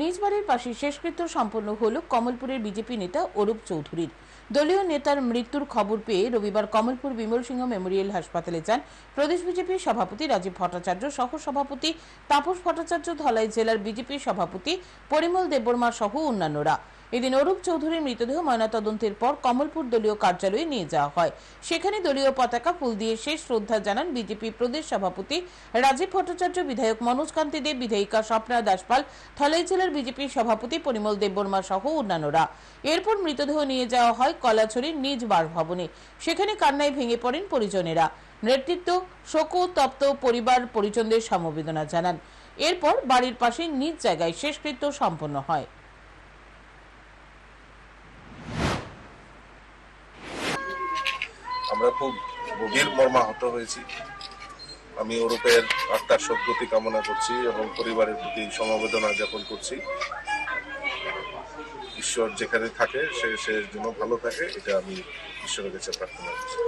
নিজ বাড়ির পাশে শেষকৃত্য সম্পন্ন হল কমলপুরের বিজেপি নেতা অরূপ চৌধুরীর। দলীয় নেতার মৃত্যুর খবর পেয়ে রবিবার কমলপুর বিমল সিংহ মেমোরিয়াল হাসপাতালে যান প্রদেশ বিজেপির সভাপতি রাজীব ভট্টাচার্য সহ সভাপতি তাপস ভট্টাচার্য ধলাই জেলার বিজেপির সভাপতি পরিমল দেববর্মা সহ অন্যান্যরা। এদিন অরূপ চৌধুরীর মৃতদেহ ময়নাতদন্তের পর কমলপুর দলীয় কার্যালয়ে নিয়ে যাওয়া হয়। সেখানে দলীয় পতাকা ফুল দিয়ে শেষ শ্রদ্ধা জানান বিজেপি প্রদেশ সভাপতি রাজীব ভট্টাচার্য, বিধায়ক মনোজ কান্তি দেব, বিধায়িকা স্বপ্না দাসপাল, ধলাই জেলার বিজেপি সভাপতি পরিমল দেববর্মা সহ অন্যান্যরা। এরপর মৃতদেহ নিয়ে যাওয়া হয় কলাছড়ির নিজ বাসভবনে সেখানে কান্নায় ভেঙে পড়েন পরিজনেরা। নেতৃত্ব শোকতপ্ত পরিবার, পরিজনদের সমবেদনা জানান। এরপর বাড়ির পাশে নিজ জায়গায় শেষকৃত্য সম্পন্ন হয়। আমরা খুব গভীর মর্মাহত হয়েছি। আমি ওরূপের আত্মার সদ্গতি কামনা করছি এবং পরিবারের প্রতি সমবেদনা জ্ঞাপন করছি। ঈশ্বর যেখানে থাকে, সে সে যেন ভালো থাকে, এটা আমি ঈশ্বরের কাছে প্রার্থনা করছি।